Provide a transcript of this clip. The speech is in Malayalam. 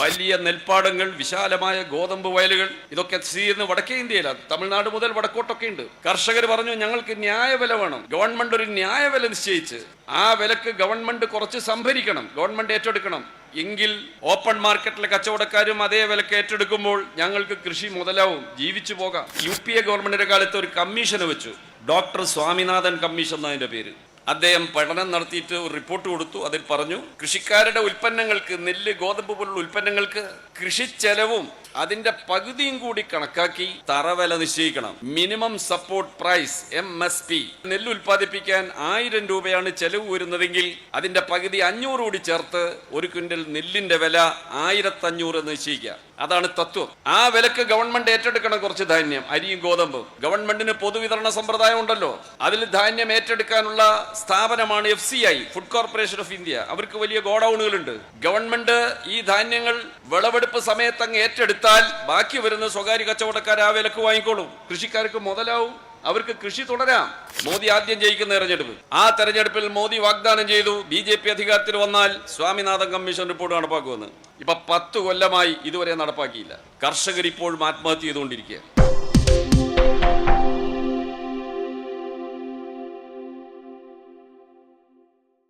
വലിയ നെൽപ്പാടങ്ങൾ വിശാലമായ ഗോതമ്പ് വയലുകൾ ഇതൊക്കെ ചെയ്യുന്ന വടക്കേ ഇന്ത്യയിലാണ്. തമിഴ്നാട് മുതൽ വടക്കോട്ടൊക്കെ ഉണ്ട്. കർഷകർ പറഞ്ഞു ഞങ്ങൾക്ക് ന്യായവില വേണം. ഗവൺമെന്റ് ഒരു ന്യായവില നിശ്ചയിച്ച് ആ വിലക്ക് ഗവൺമെന്റ് കുറച്ച് സംഭരിക്കണം. ഗവൺമെന്റ് ഏറ്റെടുക്കണം. എങ്കിൽ ഓപ്പൺ മാർക്കറ്റിലെ കച്ചവടക്കാരും അതേ വിലക്ക് ഏറ്റെടുക്കുമ്പോൾ ഞങ്ങൾക്ക് കൃഷി മുതലാവും. ജീവിച്ചു പോകാം. യു പി എ ഗവൺമെന്റിന്റെ കാലത്ത് ഒരു കമ്മീഷന് വെച്ചു. ഡോക്ടർ സ്വാമിനാഥൻ കമ്മീഷൻ എന്നതിന്റെ പേര്. അദ്ദേഹം പഠനം നടത്തിയിട്ട് ഒരു റിപ്പോർട്ട് കൊടുത്തു. അതിൽ പറഞ്ഞു കൃഷിക്കാരുടെ ഉൽപ്പന്നങ്ങൾക്ക് നെല്ല് ഗോതമ്പ് പോലുള്ള ഉൽപ്പന്നങ്ങൾക്ക് കൃഷി ചെലവും അതിന്റെ പകുതിയും കൂടി കണക്കാക്കി തറവില നിശ്ചയിക്കണം. Minimum support price M S P. നെല്ല് ഉൽപ്പാദിപ്പിക്കാൻ ആയിരം രൂപയാണ് ചെലവ് വരുന്നതെങ്കിൽ അതിന്റെ പകുതി അഞ്ഞൂറ് കൂടി ചേർത്ത് ഒരു ക്വിന്റൽ നെല്ലിന്റെ വില ആയിരത്തഞ്ഞൂറ് എന്ന് നിശ്ചയിക്കുക. അതാണ് തത്വം. ആ വിലക്ക് ഗവൺമെന്റ് ഏറ്റെടുക്കണം കുറച്ച് ധാന്യം അരിയും ഗോതമ്പും. ഗവൺമെന്റിന് പൊതുവിതരണ സമ്പ്രദായം ഉണ്ടല്ലോ. അതിൽ ധാന്യം ഏറ്റെടുക്കാനുള്ള സ്ഥാപനമാണ് F C I food corporation of India അവർക്ക് വലിയ ഗോഡൌണുകളുണ്ട്. ഗവൺമെന്റ് ഈ ധാന്യങ്ങൾ വിളവെടുപ്പ് സമയത്ത് അങ്ങ് ഏറ്റെടുത്താൽ ബാക്കി വരുന്ന സ്വകാര്യ കച്ചവടക്കാർ ആ വിലക്ക് വാങ്ങിക്കോളും. കൃഷിക്കാർക്ക് മുതലാവും. അവർക്ക് കൃഷി തുടരാം. മോദി ആദ്യം ജയിക്കുന്ന തെരഞ്ഞെടുപ്പ്. ആ തെരഞ്ഞെടുപ്പിൽ മോദി വാഗ്ദാനം ചെയ്തു. ബി ജെ പി അധികാരത്തിൽ വന്നാൽ സ്വാമിനാഥൻ കമ്മീഷൻ റിപ്പോർട്ട് നടപ്പാക്കുമെന്ന്. ഇപ്പൊ പത്ത് കൊല്ലമായി ഇതുവരെ നടപ്പാക്കിയില്ല. കർഷകർ ഇപ്പോഴും ആത്മഹത്യ ചെയ്തുകൊണ്ടിരിക്കുക